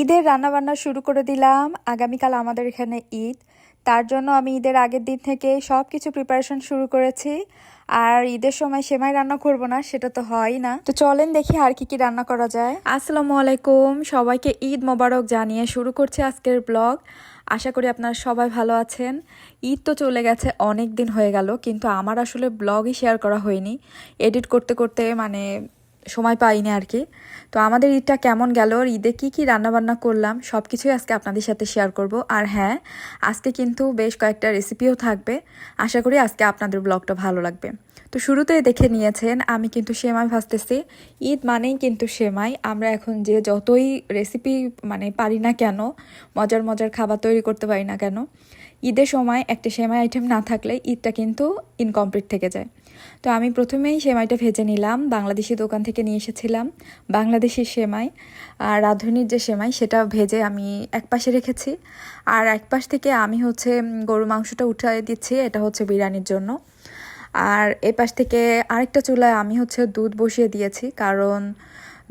ঈদের রান্নাবান্না শুরু করে দিলাম। আগামীকাল আমাদের এখানে ঈদ। তার জন্য আমি ঈদের আগের দিন থেকে সব কিছু প্রিপারেশন শুরু করেছি। আর ঈদের সময় সেমাই রান্না করব না, সেটা তো হয়ই না। তো চলেন দেখি আর কি কি রান্না করা যায়। আসসালামু আলাইকুম। সবাইকে ঈদ মোবারক জানিয়ে শুরু করছি আজকের ব্লগ আশা করি আপনারা সবাই ভালো আছেন। ঈদ তো চলে গেছে, অনেক দিন হয়ে গেল, কিন্তু আমার আসলে ব্লগই শেয়ার করা হয়নি। এডিট করতে করতে মানে সময় পাইনি আর কি। তো আমাদের ঈদটা কেমন গেল, আর ঈদে কী কী রান্নাবান্না করলাম সব কিছুই আজকে আপনাদের সাথে শেয়ার করব। আর হ্যাঁ আজকে কিন্তু বেশ কয়েকটা রেসিপিও থাকবে। আশা করি আজকে আপনাদের ব্লগটা ভালো লাগবে। তো শুরুতেই দেখে নিয়েছেন, আমি কিন্তু সেমাই ভাজতেছি। ঈদ মানেই কিন্তু সেমাই। আমরা এখন যে যতই রেসিপি মানে পারি না কেন, মজার মজার খাবার তৈরি করতে পারি না কেন, ঈদের সময় একটা সেমাই আইটেম না থাকলে ঈদটা কিন্তু ইনকমপ্লিট থেকে যায়। তো আমি প্রথমেই সেমাইটা ভেজে নিলাম। বাংলাদেশি দোকান থেকে নিয়ে এসেছিলাম। বাংলাদেশি সেমাই আর রাঁধুনির যে সেমাই, সেটা ভেজে আমি এক পাশে রেখেছি। আর এক পাশ থেকে আমি হচ্ছে গরু মাংসটা উঠে দিচ্ছি, এটা হচ্ছে বিরিয়ানির জন্য। আর এ পাশ থেকে আরেকটা চুলায় আমি হচ্ছে দুধ বসিয়ে দিয়েছি, কারণ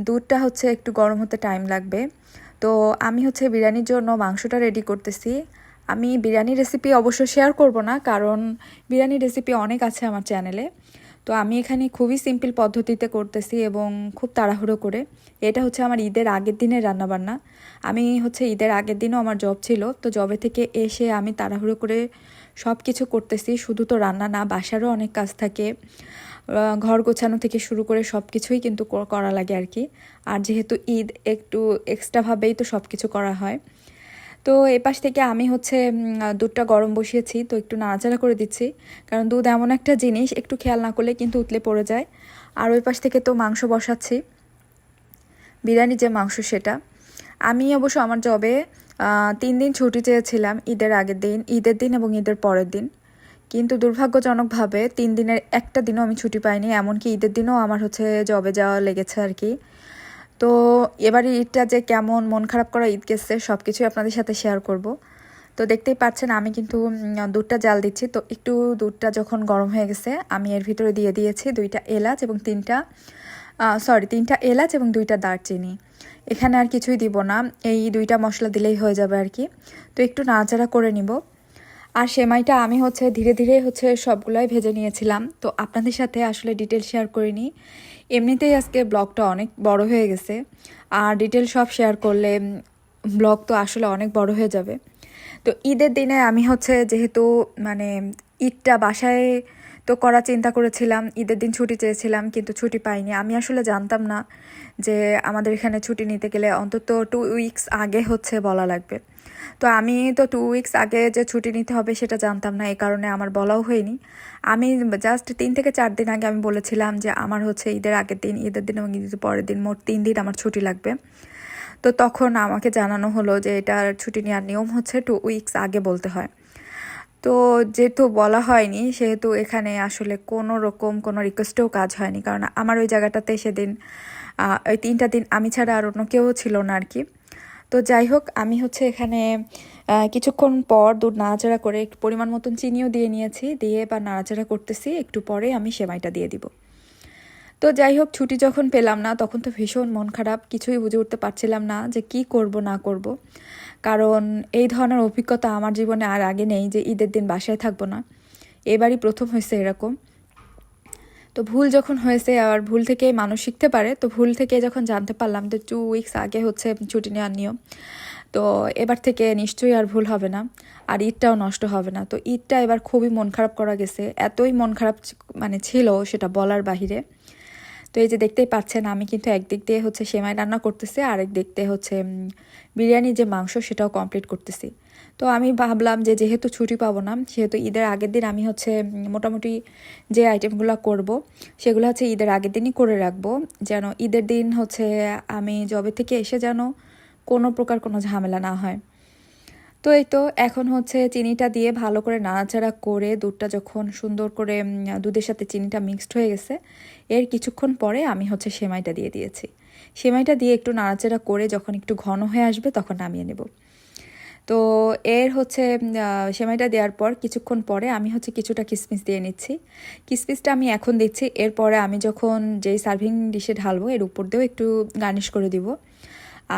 দুধটা হচ্ছে একটু গরম হতে টাইম লাগবে। তো আমি হচ্ছে বিরিয়ানির জন্য মাংসটা রেডি করতেছি। আমি বিরিয়ানি রেসিপি অবশ্য শেয়ার করব না, কারণ বিরিয়ানি রেসিপি অনেক আছে আমার চ্যানেলে তো আমি এখানে খুবই সিম্পল পদ্ধতিতে করতেছি এবং খুব তাড়াহুড়ো করে। এটা হচ্ছে আমার ঈদের আগের দিনের রান্নাবান্না। আমি হচ্ছে ঈদের আগের দিনও আমার জব ছিল, তো জবে থেকে এসে আমি তাড়াহুড়ো করে সব কিছু করতেছি। শুধু তো রান্না না, বাসারও অনেক কাজ থাকে। ঘর গোছানো থেকে শুরু করে সব কিছুই কিন্তু করা লাগে আর কি। আর যেহেতু ঈদ একটু এক্সট্রাভাবেই তো সব কিছু করা হয়। তো এপাশ থেকে আমি হচ্ছে দুধটা গরম বসিয়েছি, তো একটু নাড়াচাড়া করে দিচ্ছি। কারণ দুধ এমন একটা জিনিস, একটু খেয়াল না করলে কিন্তু উতলে পড়ে যায়। আর ওই পাশ থেকে তো মাংস বসাচ্ছি। বিরিয়ানি যে মাংস সেটা। আমি অবশ্য আমার জবে তিন দিন ছুটি চেয়েছিলাম, ঈদের আগের দিন, ঈদের দিন এবং ঈদের পরের দিন। কিন্তু দুর্ভাগ্যজনকভাবে তিন দিনের একটা দিনও আমি ছুটি পাইনি, এমনকি ঈদের দিনও আমার হচ্ছে জবে যাওয়া লেগেছে আর কি। তো এবার ঈদটা যে কেমন, মন খারাপ করা ঈদ গেছে সব কিছুই আপনাদের সাথে শেয়ার করব। তো দেখতেই পাচ্ছেন, আমি কিন্তু দুধটা জাল দিচ্ছি। তো একটু দুধটা যখন গরম হয়ে গেছে, আমি এর ভিতরে দিয়ে দিয়েছি দুইটা এলাচ এবং তিনটা সরি তিনটা এলাচ এবং দুইটা দারচিনি। এখানে আর কিছুই দিব না, এই দুইটা মশলা দিলেই হয়ে যাবে আর কি। তো একটু নাড়াচাড়া করে নিব। আর সেমাইটা আমি হচ্ছে ধীরে ধীরে হচ্ছে সবগুলোই ভেজে নিয়েছিলাম। তো আপনাদের সাথে আসলে ডিটেল শেয়ার করিনি। এমনিতেই আজকে ব্লগটা অনেক বড় হয়ে গেছে। আর ডিটেল সব শেয়ার করলে ব্লগ তো আসলে অনেক বড় হয়ে যাবে। তো ঈদের দিনে আমি হচ্ছে যেহেতু মানে ঈদটা বাসায় তো করা চিন্তা করেছিলাম, ঈদের দিন ছুটি চেয়েছিলাম কিন্তু ছুটি পাইনি। আমি আসলে জানতাম না যে আমাদের এখানে ছুটি নিতে গেলে অন্তত টু উইকস আগে হচ্ছে বলা লাগবে। তো আমি তো টু উইকস আগে যে ছুটি নিতে হবে সেটা জানতাম না, এই কারণে আমার বলাও হয়নি। আমি জাস্ট তিন থেকে চার দিন আগে আমি বলেছিলাম যে আমার হচ্ছে ঈদের আগের দিন, ঈদের দিন এবং ঈদের পরের দিন মোট তিন দিন আমার ছুটি লাগবে। তো তখন আমাকে জানানো হলো যে এটার ছুটি নেওয়ার নিয়ম হচ্ছে টু উইকস আগে বলতে হয়। তো যেহেতু বলা হয়নি, সেহেতু এখানে আসলে কোনো রকম কোনো রিকোয়েস্টেও কাজ হয়নি, কারণ আমার ওই জায়গাটাতে সেদিন ওই তিনটা দিন আমি ছাড়া আর অন্য কেউ ছিল না আর কি। তো যাই হোক, আমি হচ্ছে এখানে কিছুক্ষণ পর দুধ নাড়াচাড়া করে একটু পরিমাণ মতন চিনিও দিয়ে নিয়েছি। দিয়ে বা নাড়াচাড়া করতেছি, একটু পরে আমি সেমাইটা দিয়ে দিব। তো যাই হোক, ছুটি যখন পেলাম না, তখন তো ভীষণ মন খারাপ, কিছুই বুঝে উঠতে পারছিলাম না যে কি করব, না করব। কারণ এই ধরনের অভিজ্ঞতা আমার জীবনে আর আগে নেই যে ঈদের দিন বাসায় থাকব না। এবারই প্রথম হয়েছে এরকম। তো ভুল যখন হয়েছে আর ভুল থেকে মানুষ শিখতে পারে, তো ভুল থেকে যখন জানতে পারলাম যে টু উইকস আগে হচ্ছে ছুটি নেওয়ার নিয়ম, তো এবার থেকে নিশ্চয়ই আর ভুল হবে না আর ঈদটাও নষ্ট হবে না। তো ঈদটা এবার খুবই মন খারাপ করা গেছে, এতই মন খারাপ মানে ছিল সেটা বলার বাহিরে। তো এই যে দেখতেই পাচ্ছেন, আমি কিন্তু একদিক দিয়ে হচ্ছে সেমাই রান্না করতেছি, আরেক দিক দিয়ে হচ্ছে বিরিয়ানির যে মাংস সেটাও কমপ্লিট করতেছি। তো আমি ভাবলাম যে যেহেতু ছুটি পাবো না, সেহেতু ঈদের আগের দিন আমি হচ্ছে মোটামুটি যে আইটেমগুলো করব, সেগুলো হচ্ছে ঈদের আগের দিনই করে রাখব। যেন ঈদের দিন হচ্ছে আমি জবে থেকে এসে যেন কোনো প্রকার কোনো ঝামেলা না হয়। তো এই তো এখন হচ্ছে চিনিটা দিয়ে ভালো করে নাড়াচাড়া করে দুধটা যখন সুন্দর করে দুধের সাথে চিনিটা মিক্সড হয়ে গেছে, এর কিছুক্ষণ পরে আমি হচ্ছে সেমাইটা দিয়ে দিয়েছি। সেমাইটা দিয়ে একটু নাড়াচাড়া করে যখন একটু ঘন হয়ে আসবে তখন নামিয়ে নেব। তো এর হচ্ছে সেমাইটা দেওয়ার পর কিছুক্ষণ পরে আমি হচ্ছে কিছুটা কিসমিস দিয়ে নিচ্ছি। কিসমিসটা আমি এখন দিচ্ছি, এরপরে আমি যখন যেই সার্ভিং ডিশে ঢালবো, এর উপর দিয়েও একটু গার্নিশ করে দিব।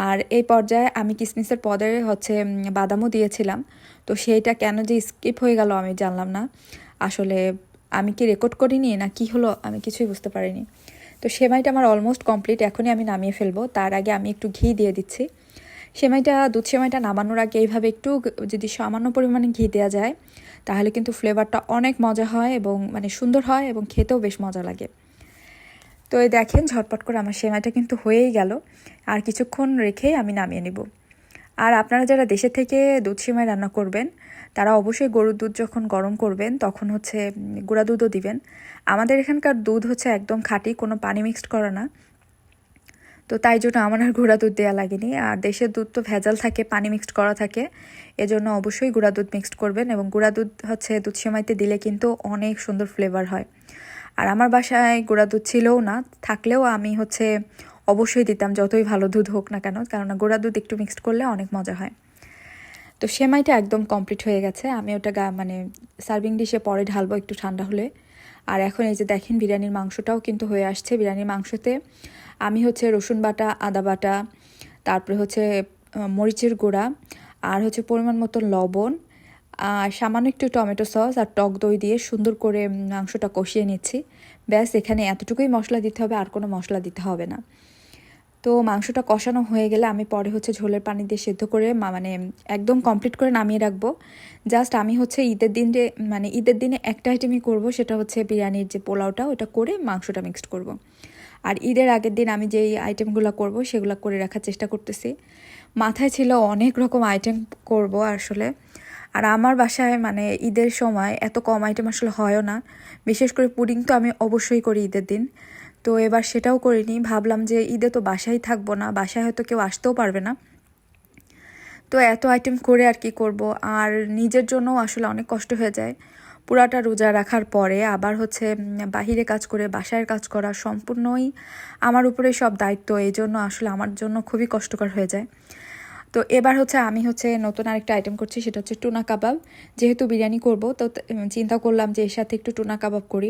আর এই পর্যায়ে আমি কিসমিসের পদে হচ্ছে বাদামও দিয়েছিলাম। তো সেইটা কেন যে স্কিপ হয়ে গেল আমি জানলাম না। আসলে আমি কি রেকর্ড করিনি না কি হলো আমি কিছুই বুঝতে পারিনি। তো সেমাইটা আমার অলমোস্ট কমপ্লিট, এখনই আমি নামিয়ে ফেলব। তার আগে আমি একটু ঘি দিয়ে দিচ্ছি। সেমাইটা, দুধ সেমাইটা নামানোর আগে এইভাবে একটু যদি সামান্য পরিমাণে ঘি দেওয়া যায়, তাহলে কিন্তু ফ্লেভারটা অনেক মজা হয় এবং মানে সুন্দর হয় এবং খেতেও বেশ মজা লাগে। তো এই দেখেন, ঝটপট করে আমার সেমাইটা কিন্তু হয়েই গেল। আর কিছুক্ষণ রেখেই আমি নামিয়ে নিব। আর আপনারা যারা দেশে থেকে দুধ সেমাই রান্না করবেন, তারা অবশ্যই গরুর দুধ যখন গরম করবেন, তখন হচ্ছে গুঁড়া দুধও দিবেন। আমাদের এখানকার দুধ হচ্ছে একদম খাঁটি, কোনো পানি মিক্সড করা না। তো তাই জন্য আমার আর গুঁড়া দুধ দেওয়া লাগেনি। আর দেশের দুধ তো ভেজাল থাকে, পানি মিক্সড করা থাকে, এজন্য অবশ্যই গুঁড়া দুধ মিক্সড করবেন এবং গুঁড়া দুধ হচ্ছে দুধ সেমাইতে দিলে কিন্তু অনেক সুন্দর ফ্লেভার হয়। আর আমার বাসায় গুঁড়া দুধ ছিলও না, থাকলেও আমি হচ্ছে অবশ্যই দিতাম যতই ভালো দুধ হোক না কেন, কেননা গুঁড়া দুধ একটু মিক্সড করলে অনেক মজা হয়। তো সেমাইটা একদম কমপ্লিট হয়ে গেছে, আমি ওটা গা মানে সার্ভিং ডিশে পরে ঢালবো একটু ঠান্ডা হলে। আর এখন এই যে দেখেন বিরিয়ানির মাংসটাও কিন্তু হয়ে আসছে। বিরিয়ানির মাংসতে আমি হচ্ছে রসুন বাটা, আদা বাটা, তারপরে হচ্ছে মরিচের গুঁড়া আর হচ্ছে পরিমাণ মতো লবণ আর সামান্য একটু টমেটো সস আর টক দই দিয়ে সুন্দর করে মাংসটা কষিয়ে নিচ্ছি। ব্যাস, এখানে এতটুকুই মশলা দিতে হবে, আর কোনো মশলা দিতে হবে না। তো মাংসটা কষানো হয়ে গেলে আমি পরে হচ্ছে ঝোলের পানি দিয়ে সেদ্ধ করে মানে একদম কমপ্লিট করে নামিয়ে রাখব। জাস্ট আমি হচ্ছে ঈদের দিন যে মানে ঈদের দিনে একটা আইটেমই করব, সেটা হচ্ছে বিরিয়ানির যে পোলাওটা, ওটা করে মাংসটা মিক্সড করব। আর ঈদের আগের দিন আমি যেই আইটেমগুলো করব, সেগুলো করে রাখার চেষ্টা করতেছি। মাথায় ছিল অনেক রকম আইটেম করব আসলে। আর আমার বাসায় মানে ঈদের সময় এত কম আইটেম আসলে হয়ও না। বিশেষ করে পুডিং তো আমি অবশ্যই করি ঈদের দিন। তো এবার সেটাও করিনি। ভাবলাম যে ঈদে তো বাসায় থাকব না, বাসায় হয়তো কেউ আসতেও পারবে না। তো এত আইটেম করে আর কি করব। আর নিজের জন্য আসলে অনেক কষ্ট হয়ে যায়। পুরাটা রোজা রাখার পরে আবার হচ্ছে বাহিরে কাজ করে, বাসায় কাজ করা সম্পূর্ণই আমার উপরে সব দায়িত্ব। এই জন্য আসলে আমার জন্য খুবই কষ্টকর হয়ে যায়। তো এবার হচ্ছে আমি হচ্ছে নতুন আরেকটা আইটেম করছি, সেটা হচ্ছে টুনা কাবাব। যেহেতু বিরিয়ানি করব, তো চিন্তা করলাম যে এর সাথে একটু টুনা কাবাব করি।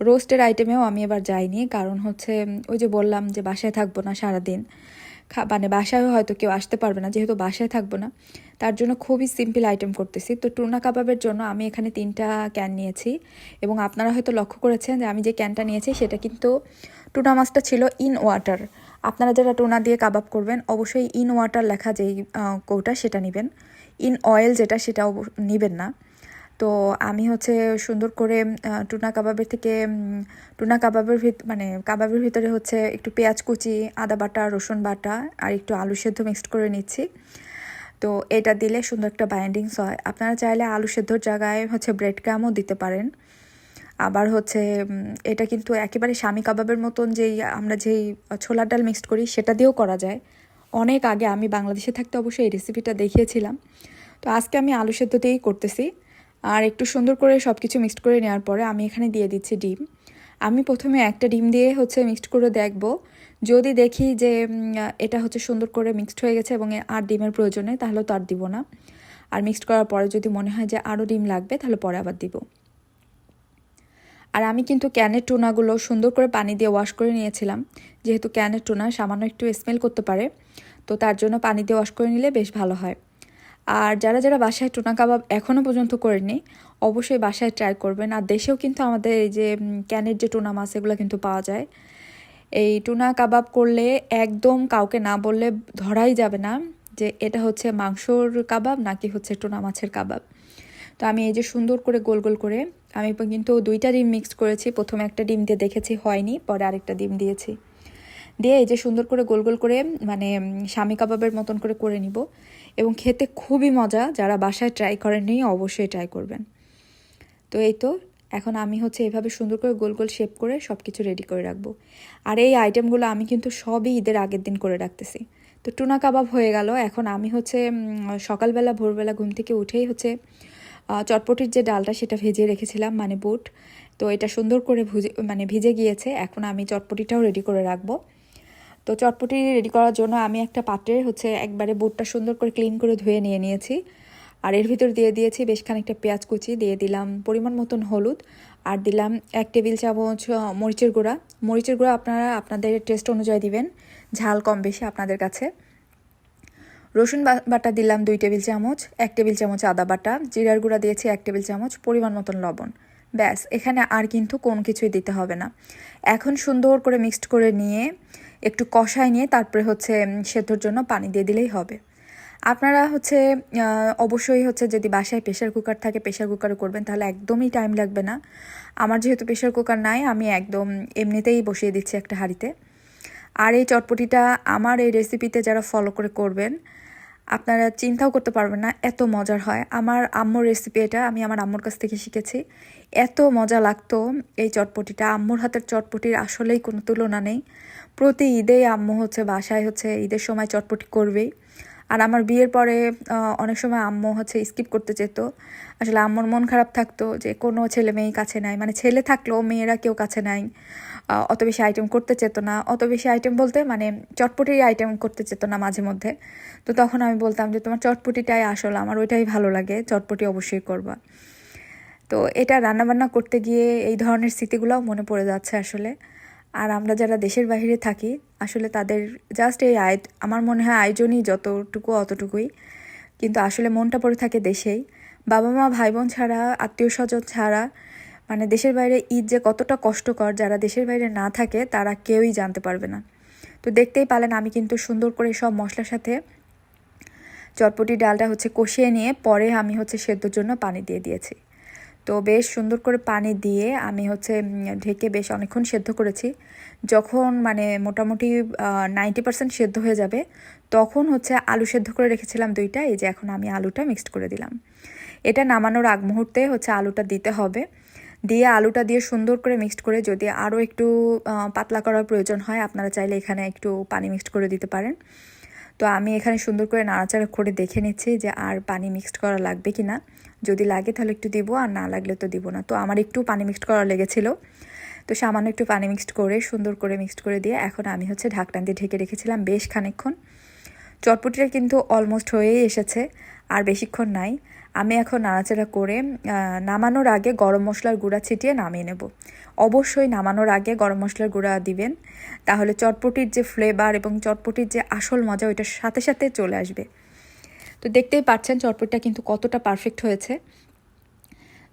রোস্টের আইটেমেও আমি এবার যাইনি। কারণ হচ্ছে, ওই যে বললাম যে বাসায় থাকব না সারাদিন। মানে বাসায় হয়তো কেউ আসতে পারবে না, যেহেতু বাসায় থাকব না। তার জন্য খুবই সিম্পল আইটেম করতেছি। তো টুনা কাবাবের জন্য আমি এখানে তিনটা ক্যান নিয়েছি। এবং আপনারা হয়তো লক্ষ্য করেছেন যে আমি যে ক্যানটা নিয়েছি, সেটা কিন্তু টুনা মাছটা ছিল ইন ওয়াটার আপনারা যারা টুনা দিয়ে কাবাব করবেন, অবশ্যই ইন ওয়াটার লেখা যেই কৌটা, সেটা নেবেন। ইন অয়েল যেটা সেটা নেবেন না। তো আমি হচ্ছে সুন্দর করে টুনা কাবাবের থেকে টুনা কাবাবের ভিত মানে কাবাবের ভিতরে হচ্ছে একটু পেঁয়াজ কুচি, আদা বাটা, রসুন বাটা আর একটু আলু সেদ্ধ মিক্সড করে নিচ্ছি। তো এটা দিলে সুন্দর একটা বাইন্ডিংস হয়। আপনারা চাইলে আলু সেদ্ধর জায়গায় হচ্ছে ব্রেড ক্রামও দিতে পারেন। আবার হচ্ছে এটা কিন্তু একেবারে স্বামী কাবাবের মতন যেই আমরা যেই ছোলার ডাল মিক্সড করি সেটা দিয়েও করা যায়। অনেক আগে আমি বাংলাদেশে থাকতে অবশ্যই এই রেসিপিটা দেখিয়েছিলাম। তো আজকে আমি আলু সেদ্ধ দিয়েই করতেছি। আর একটু সুন্দর করে সব কিছু মিক্সড করে নেওয়ার পরে আমি এখানে দিয়ে দিচ্ছি ডিম। আমি প্রথমে একটা ডিম দিয়ে হচ্ছে মিক্সড করে দেখব। যদি দেখি যে এটা হচ্ছে সুন্দর করে মিক্সড হয়ে গেছে এবং আর ডিমের প্রয়োজন, তাহলে তো আর দিব না। আর মিক্সড করার পরে যদি মনে হয় যে আরও ডিম লাগবে, তাহলে পরে আবার দিব। আর আমি কিন্তু ক্যানের টুনাগুলো সুন্দর করে পানি দিয়ে ওয়াশ করে নিয়েছিলাম। যেহেতু ক্যানের টোনা সামান্য একটু স্মেল করতে পারে, তো তার জন্য পানি দিয়ে ওয়াশ করে নিলে বেশ ভালো হয়। আর যারা যারা বাসায় টুনা কাবাব এখনও পর্যন্ত করেনি অবশ্যই বাসায় ট্রাই করবেন। আর দেশেও কিন্তু আমাদের এই যে ক্যানের যে টুনা মাছ, এগুলো কিন্তু পাওয়া যায়। এই টুনা কাবাব করলে একদম কাউকে না বললে ধরাই যাবে না যে এটা হচ্ছে মাংসর কাবাব নাকি হচ্ছে টুনা মাছের কাবাব। তো আমি এই যে সুন্দর করে গোল গোল করে আমি কিন্তু দুইটা ডিম মিক্স করেছি। প্রথমে একটা ডিম দিয়ে দেখেছি হয়নি, পরে আরেকটা ডিম দিয়েছি। দিয়ে এই যে সুন্দর করে গোল গোল করে মানে স্বামী কাবাবের মতন করে করে নিব। এবং খেতে খুবই মজা। যারা বাসায় ট্রাই করেননি, অবশ্যই ট্রাই করবেন। তো এই তো, এখন আমি হচ্ছে এভাবে সুন্দর করে গোল গোল শেপ করে সব কিছু রেডি করে রাখব। আর এই আইটেমগুলো আমি কিন্তু সবই ঈদের আগের দিন করে রাখতেছি। তো টুনা কাবাব হয়ে গেল। এখন আমি হচ্ছে সকালবেলা, ভোরবেলা ঘুম থেকে উঠেই হচ্ছে চটপটির যে ডালটা সেটা ভেজে রেখেছিলাম মানে বুট। তো এটা সুন্দর করে ভুজে মানে ভিজে গিয়েছে। এখন আমি চটপটিটাও রেডি করে রাখব। তো চটপটি রেডি করার জন্য আমি একটা পাত্রে হচ্ছে একবারে বুটটা সুন্দর করে ক্লিন করে ধুয়ে নিয়ে নিয়েছি। আর এর ভিতর দিয়ে দিয়েছি বেশ খানিকটা পেঁয়াজ কুচি, দিয়ে দিলাম পরিমাণ মতন হলুদ, আর দিলাম এক টেবিল চামচ মরিচের গুঁড়া। মরিচের গুঁড়া আপনারা আপনাদের টেস্ট অনুযায়ী দিবেন, ঝাল কম বেশি আপনাদের কাছে। রসুন বাটা দিলাম দুই টেবিল চামচ, এক টেবিল চামচ আদা বাটা, জিরার গুঁড়া দিয়েছি এক টেবিল চামচ পরিমাণ মতন লবণ। ব্যাস, এখানে আর কিন্তু কোন কিছুই দিতে হবে না। এখন সুন্দর করে মিক্সড করে নিয়ে একটু কষায় নিয়ে তারপরে হচ্ছে সেদ্ধর জন্য পানি দিয়ে দিলেই হবে। আপনারা হচ্ছে অবশ্যই হচ্ছে যদি বাসায় প্রেশার কুকার থাকে প্রেশার কুকারে করবেন, তাহলে একদমই টাইম লাগবে না। আমার যেহেতু প্রেশার কুকার নাই, আমি একদম এমনিতেই বসিয়ে দিচ্ছি একটা হাঁড়িতে। আর এই চটপটিটা আমার এই রেসিপিতে যারা ফলো করে করবেন, আপনারা চিন্তাও করতে পারবেন না, এত মজার হয়। আমার আম্মুর রেসিপি এটা, আমি আমার আম্মুর কাছ থেকে শিখেছি। এত মজা লাগতো এই চটপটিটা। আম্মুর হাতের চটপটির আসলেই কোনো তুলনা নেই। প্রতি ঈদে আম্মু হচ্ছে বাসায় হচ্ছে ঈদের সময় চটপটি করবেই। আর আমার বিয়ের পরে অনেক সময় আম্মু হচ্ছে স্কিপ করতে যেত। আসলে আম্মুর মন খারাপ থাকতো যে কোনো ছেলে মেয়ে কাছে নাই। মানে ছেলে থাকলেও মেয়েরা কেউ কাছে নাই। অত বেশি আইটেম করতে চেত না। অত বেশি আইটেম বলতে মানে চটপটির আইটেম করতে চেত না মাঝে মধ্যে। তো তখন আমি বলতাম যে, তোমার চটপটিটাই আসল। আমার ওইটাই ভালো লাগে। চটপটি অবশ্যই করবা। তো এটা রান্নাবান্না করতে গিয়ে এই ধরনের স্মৃতিগুলোও মনে পড়ে যাচ্ছে আসলে। আর আমরা যারা দেশের বাইরে থাকি, আসলে তাদের জাস্ট এই আয়, আমার মনে হয় আয়োজনই যতটুকু অতটুকুই। কিন্তু আসলে মনটা পড়ে থাকে দেশেই। বাবা মা ভাই বোন ছাড়া আত্মীয় স্বজন ছাড়া মানে দেশের বাইরে ঈদ যে কতটা কষ্টকর, যারা দেশের বাইরে না থাকে, তারা কেউই জানতে পারবে না। তো দেখতেই পালেন আমি কিন্তু সুন্দর করে সব মশলার সাথে চটপটি ডালটা হচ্ছে কষিয়ে নিয়ে, পরে আমি হচ্ছে সেদ্ধর জন্য পানি দিয়ে দিয়েছি। তো বেশ সুন্দর করে পানি দিয়ে আমি হচ্ছে ঢেকে বেশ অনেকক্ষণ সেদ্ধ করেছি। যখন মানে মোটামুটি নাইনটি পার্সেন্ট সেদ্ধ হয়ে যাবে, তখন হচ্ছে আলু সেদ্ধ করে রেখেছিলাম দুইটা, এই যে এখন আমি আলুটা মিক্সড করে দিলাম। এটা নামানোর আগ মুহূর্তে হচ্ছে আলুটা দিতে হবে। দিয়ে আলুটা দিয়ে সুন্দর করে মিক্সড করে যদি আরও একটু পাতলা করার প্রয়োজন হয়, আপনারা চাইলে এখানে একটু পানি মিক্সড করে দিতে পারেন। তো আমি এখানে সুন্দর করে নাড়াচাড়া করে দেখে নিচ্ছি যে আর পানি মিক্সড করা লাগবে কি না। যদি লাগে তাহলে একটু দিব, আর না লাগলে তো দিব না। তো আমার একটু পানি মিক্সড করা লেগেছিলো। তো সামান্য একটু পানি মিক্সড করে, সুন্দর করে মিক্সড করে দিয়ে এখন আমি হচ্ছে ঢাকনা দিয়ে ঢেকে রেখেছিলাম বেশ খানিকক্ষণ চটপটিটা কিন্তু অলমোস্ট হয়েই এসেছে, আর বেশিক্ষণ নাই। আমি এখন নাড়াচাড়া করে নামানোর আগে গরম মশলার গুঁড়া ছিটিয়ে নামিয়ে নেব। অবশ্যই নামানোর আগে গরম মশলার গুঁড়া দিবেন। তাহলে চটপটির যে ফ্লেভার এবং চটপটির যে আসল মজা ওইটার সাথে সাথে চলে আসবে। তো দেখতেই পাচ্ছেন চটপটিটা কিন্তু কতটা পারফেক্ট হয়েছে।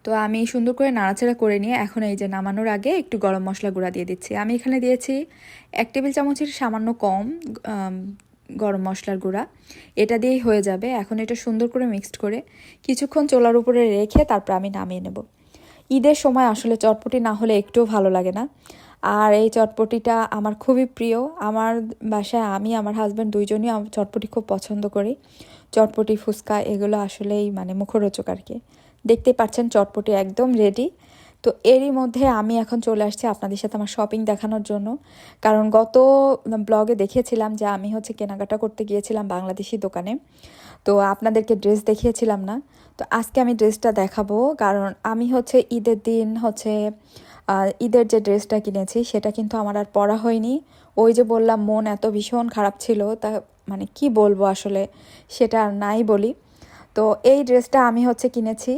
তো আমি সুন্দর করে নাড়াচাড়া করে নিয়ে এখন এই যে নামানোর আগে একটু গরম মশলা গুঁড়া দিয়ে দিচ্ছি। আমি এখানে দিয়েছি এক টেবিল চামচের সামান্য কম গরম মশলার গুঁড়া। এটা দিয়েই হয়ে যাবে। এখন এটা সুন্দর করে মিক্সড করে কিছুক্ষণ চোলার উপরে রেখে তারপর আমি নামিয়ে নেব। ঈদের সময় আসলে চটপটি না হলে একটুও ভালো লাগে না। আর এই চটপটিটা আমার খুবই প্রিয়। আমার বাসায় আমি, আমার হাজব্যান্ড দুইজনই চটপটি খুব পছন্দ করি। চটপটি, ফুচকা এগুলো আসলেই মানে মুখরোচক আর কি। দেখতেই পাচ্ছেন চটপটি একদম রেডি তো এরই মধ্যে আমি এখন চলে আসছি আপনাদের সাথে আমার শপিং দেখানোর জন্য। কারণ গত ব্লগে দেখিয়েছিলাম যে আমি হচ্ছে কেনাকাটা করতে গিয়েছিলাম বাংলাদেশি দোকানে। তো আপনাদেরকে ড্রেস দেখিয়েছিলাম না। তো আজকে আমি ড্রেসটা দেখাবো। কারণ আমি হচ্ছে ঈদের দিন হচ্ছে ঈদের যে ড্রেসটা কিনেছি সেটা কিন্তু আমার আর পরা হয়নি। ওই যে বললাম, মন এত ভীষণ খারাপ ছিল। তা মানে কি বলব আসলে, সেটা আর নাই বলি। তো এই ড্রেসটা আমি হচ্ছে কিনেছি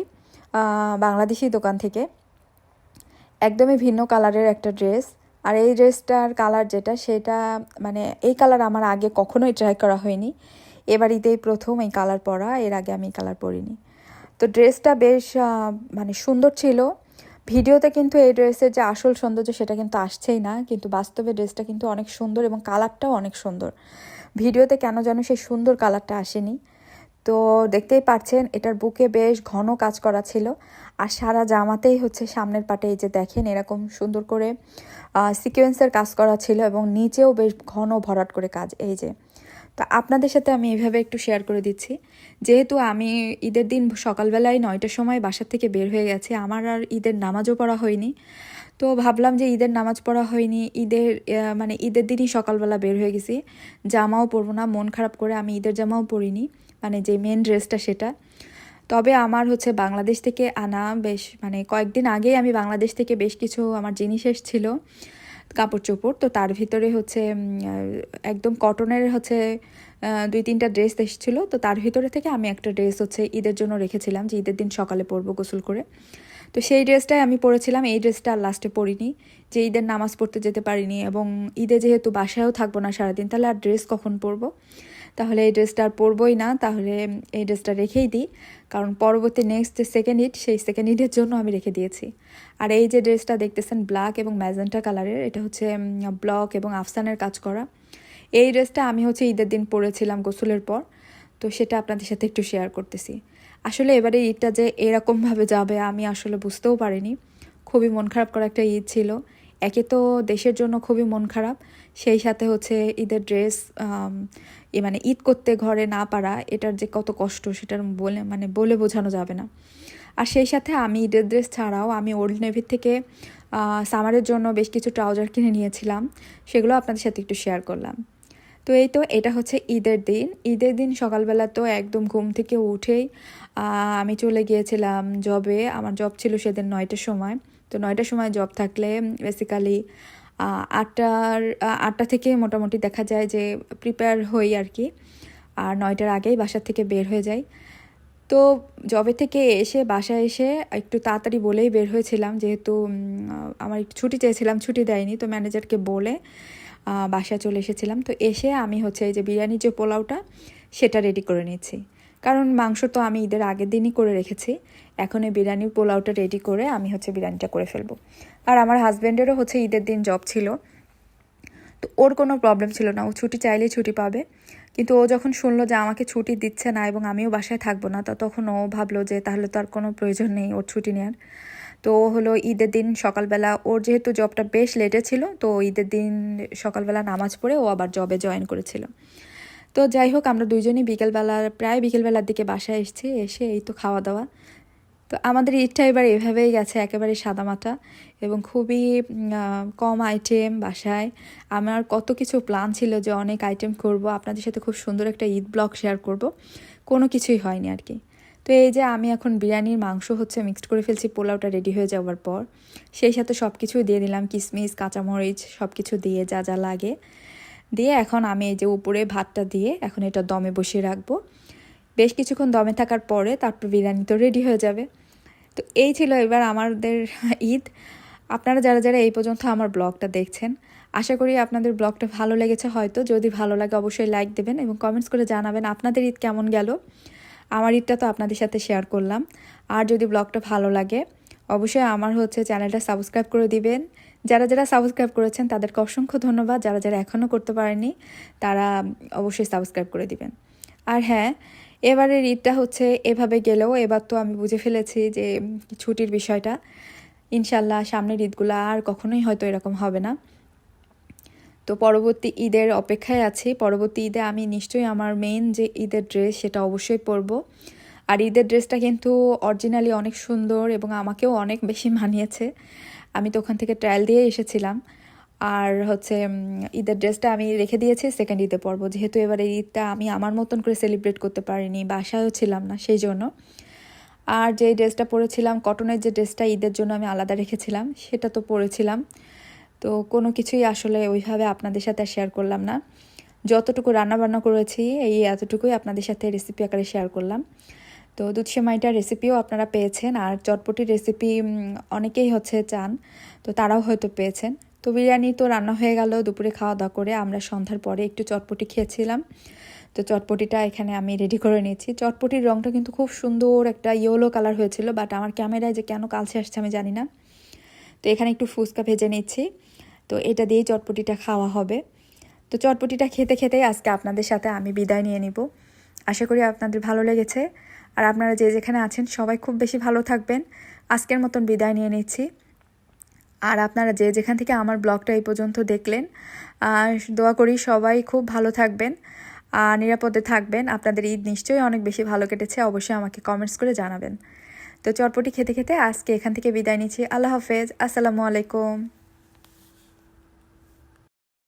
বাংলাদেশি দোকান থেকে। একদমই ভিন্ন কালারের একটা ড্রেস। আর এই ড্রেসটার কালার যেটা, সেটা মানে এই কালার আমার আগে কখনোই ট্রাই করা হয়নি। এবার ঈদেই প্রথম এই কালার পরা, এর আগে আমি কালার পরিনি। তো ড্রেসটা বেশ মানে সুন্দর ছিল। ভিডিওতে কিন্তু এই ড্রেসের যে আসল সৌন্দর্য, সেটা কিন্তু আসছেই না। কিন্তু বাস্তবে ড্রেসটা কিন্তু অনেক সুন্দর এবং কালারটাও অনেক সুন্দর। ভিডিওতে কেন যেন সেই সুন্দর কালারটা আসেনি। তো দেখতেই পাচ্ছেন, এটার বুকে বেশ ঘন কাজ করা ছিল। আর সারা জামাতেই হচ্ছে সামনের পাটে এই যে দেখেন এরকম সুন্দর করে সিকোয়েন্সের কাজ করা ছিল এবং নিচেও বেশ ঘন ভরাট করে কাজ, এই যে। তো আপনাদের সাথে আমি এভাবে একটু শেয়ার করে দিচ্ছি। যেহেতু আমি ঈদের দিন সকালবেলায় নয়টার সময় বাসার থেকে বের হয়ে গেছি, আমার আর ঈদের নামাজও পড়া হয়নি। তো ভাবলাম যে ঈদের নামাজ পড়া হয়নি, ঈদের মানে ঈদের দিনই সকালবেলা বের হয়ে গেছি। জামাও পরবো না, মন খারাপ করে আমি ঈদের জামাও পরিনি মানে যে মেন ড্রেসটা সেটা। তবে আমার হচ্ছে বাংলাদেশ থেকে আনা বেশ মানে কয়েকদিন আগেই আমি বাংলাদেশ থেকে বেশ কিছু আমার জিনিস এসেছিল কাপড় চোপড় তো তার ভিতরে হচ্ছে একদম কটনের হচ্ছে দুই তিনটা ড্রেস এসেছিল। তো তার ভিতরে থেকে আমি একটা ড্রেস হচ্ছে ঈদের জন্য রেখেছিলাম, যে ঈদের দিন সকালে পরবো গোসল করে। তো সেই ড্রেসটাই আমি পরেছিলাম। এই ড্রেসটা আর লাস্টে পরিনি, যে ঈদের নামাজ পড়তে যেতে পারিনি। এবং ঈদে যেহেতু বাসায়ও থাকব না সারাদিন, তাহলে আর ড্রেস কখন পরবো? তাহলে এই ড্রেসটা আর পরবই না, তাহলে এই ড্রেসটা রেখেই দিই। কারণ পরবর্তী নেক্সট যে সেকেন্ড ইট সেই সেকেন্ড ইটের জন্য আমি রেখে দিয়েছি। আর এই যে ড্রেসটা দেখতেছেন ব্ল্যাক এবং ম্যাজেন্টা কালারের এটা হচ্ছে ব্লক এবং আফসানের কাজ করা। এই ড্রেসটা আমি হচ্ছে ঈদের দিন পরেছিলাম গোসলের পর, তো সেটা আপনাদের সাথে একটু শেয়ার করতেছি। আসলে এবারে ঈদটা যে এরকমভাবে যাবে, আমি আসলে বুঝতেও পারিনি। খুবই মন খারাপ করা একটা ঈদ ছিল। একে তো দেশের জন্য খুবই মন খারাপ, সেই সাথে হচ্ছে ঈদের ড্রেস এ মানে ঈদ করতে ঘরে না পারা, এটার যে কত কষ্ট সেটার বলে মানে বলে বোঝানো যাবে না। আর সেই সাথে আমি ঈদের ড্রেস ছাড়াও আমি ওল্ড নেভির থেকে সামারের জন্য বেশ কিছু ট্রাউজার কিনে নিয়েছিলাম, সেগুলো আপনাদের সাথে একটু শেয়ার করলাম। তো এই তো এটা হচ্ছে ঈদের দিন। ঈদের দিন সকালবেলা তো একদম ঘুম থেকে উঠেই আমি চলে গিয়েছিলাম জবে আমার জব ছিল সেদিন নয়টার সময়। তো নয়টার সময় জব থাকলে বেসিক্যালি আটটার আটটা থেকে মোটামুটি দেখা যায় যে প্রিপেয়ার হই আর কি। আর নয়টার আগেই বাসার থেকে বের হয়ে যাই। তো জবে থেকে এসে বাসায় এসে একটু তাড়াতাড়ি বলেই বের হয়েছিলাম যেহেতু আমার একটু ছুটি চেয়েছিলাম, ছুটি দেয়নি, তো ম্যানেজারকে বলে বাসায় চলে এসেছিলাম। তো এসে আমি হচ্ছে এই যে বিরিয়ানির যে পোলাওটা, সেটা রেডি করে নিচ্ছি কারণ মাংস তো আমি ঈদের আগের দিনই করে রেখেছি। এখন এই বিরিয়ানির পোলাওটা রেডি করে আমি হচ্ছে বিরিয়ানিটা করে ফেলব। আর আমার হাজব্যান্ডেরও হচ্ছে ঈদের দিন জব ছিল। তো ওর কোনো প্রবলেম ছিল না। ও ছুটি চাইলেই ছুটি পাবে। কিন্তু ও যখন শুনলো যে আমাকে ছুটি দিচ্ছে না এবং আমিও বাসায় থাকব না, তা তখন ও ভাবলো যে তাহলে তো আর কোনো প্রয়োজন নেই ওর ছুটি নেওয়ার তো হলো ঈদের দিন সকালবেলা, ওর যেহেতু জবটা বেশ লেটে ছিল, তো ঈদের দিন সকালবেলা নামাজ পড়ে ও আবার জবে জয়েন করেছিল। তো যাই হোক, আমরা দুইজনই বিকেলবেলা, প্রায় বিকেলবেলার দিকে বাসায় এসেছি, এসে এই তো খাওয়া দাওয়া তো আমাদের ঈদটা এবার এভাবেই গেছে, একেবারে সাদামাটা এবং খুবই কম আইটেম বাসায়। আমার কত কিছু প্ল্যান ছিল যে অনেক আইটেম করব, আপনাদের সাথে খুব সুন্দর একটা ঈদ ব্লগ শেয়ার করব, কোনো কিছুই হয়নি আর কি। তো এই যে আমি এখন বিরিয়ানির মাংস হচ্ছে মিক্সড করে ফেলছি, পোলাওটা রেডি হয়ে যাওয়ার পর। সেই সাথে সব কিছু দিয়ে দিলাম কিশমিশ কাঁচামরিচ সব কিছু দিয়ে যা যা লাগে। দিয়ে এখন আমি এই যে উপরে ভাতটা দিয়ে এখন এটা দমে বসিয়ে রাখব। বেশ কিছুক্ষণ দমে থাকার পরে তারপর বিরিয়ানি তো রেডি হয়ে যাবে। তো এই ছিল এবার আমাদের ঈদ। আপনারা যারা যারা এই পর্যন্ত আমার ব্লগটা দেখছেন, আশা করি আপনাদের ব্লগটা ভালো লেগেছে হয়তো। যদি ভালো লাগে অবশ্যই লাইক দেবেন এবং কমেন্টস করে জানাবেন আপনাদের ঈদ কেমন গেল। আমার ঈদটা তো আপনাদের সাথে শেয়ার করলাম। আর যদি ব্লগটা ভালো লাগে অবশ্যই আমার হচ্ছে চ্যানেলটা সাবস্ক্রাইব করে দিবেন। যারা যারা সাবস্ক্রাইব করেছেন, তাদেরকে অসংখ্য ধন্যবাদ। যারা যারা এখনও করতে পারেনি, তারা অবশ্যই সাবস্ক্রাইব করে দিবেন। আর হ্যাঁ এবারের ঈদটা হচ্ছে এভাবে গেলেও এবার তো আমি বুঝে ফেলেছি যে ছুটির বিষয়টা। ইনশাল্লাহ সামনের ঈদগুলো আর কখনোই হয়তো এরকম হবে না। তো পরবর্তী ঈদের অপেক্ষায় আছি। পরবর্তী ঈদে আমি নিশ্চয়ই আমার মেইন যে ঈদের ড্রেস সেটা অবশ্যই পরব। আর ঈদের ড্রেসটা কিন্তু অরিজিনালি অনেক সুন্দর এবং আমাকেও অনেক বেশি মানিয়েছে। আমি তো ওখান থেকে ট্রায়াল দিয়ে এসেছিলাম। আর হচ্ছে ঈদের ড্রেসটা আমি রেখে দিয়েছি সেকেন্ড ঈদে পরবো। যেহেতু এবার ঈদটা আমি আমার মতন করে সেলিব্রেট করতে পারিনি বাসায়ও ছিলাম না সেই জন্য। আর যে ড্রেসটা পরেছিলাম কটনের যে ড্রেসটা ঈদের জন্য আমি আলাদা রেখেছিলাম, সেটা তো পরেছিলাম। তো কোনো কিছুই আসলে ওইভাবে আপনাদের সাথে শেয়ার করলাম না। যতটুকু রান্নাবান্না করেছি, এই এতটুকুই আপনাদের সাথে রেসিপি আকারে শেয়ার করলাম। তো দুধ সেমাইটার রেসিপিও আপনারা পেয়েছেন, আর চটপটির রেসিপি অনেকেই হচ্ছে চান, তো তারাও হয়তো পেয়েছেন। তো বিরিয়ানি তো রান্না হয়ে গেল, দুপুরে খাওয়া দাওয়া করে আমরা সন্ধ্যার পরে একটু চটপটি খেয়েছিলাম। তো চটপটিটা এখানে আমি রেডি করে নিয়েছি। চটপটির রঙটা কিন্তু খুব সুন্দর একটা ইয়েলো কালার হয়েছিল বাট আমার ক্যামেরায় যে কেন কালসে আসছে আমি জানি না। তো এখানে একটু ফুচকা ভেজে নিচ্ছি। তো এটা দিয়েই চটপটিটা খাওয়া হবে। তো চটপটিটা খেতে খেতেই আজকে আপনাদের সাথে আমি বিদায় নিয়ে নিব। আশা করি আপনাদের ভালো লেগেছে। আর আপনারা যে যেখানে আছেন, সবাই খুব বেশি ভালো থাকবেন। আজকের মতন বিদায় নিয়ে নিচ্ছি। আর আপনারা যে যেখান থেকে আমার ব্লগটা এই পর্যন্ত দেখলেন দোয়া করি সবাই খুব ভালো থাকবেন আর নিরাপদে থাকবেন। আপনাদের ঈদ নিশ্চয়ই অনেক বেশি ভালো কেটেছে, অবশ্যই আমাকে কমেন্টস করে জানাবেন। তো চটপটি খেতে খেতে আজকে এখান থেকে বিদায় নিচ্ছি। আল্লাহ হাফেজ। আসসালামু আলাইকুম।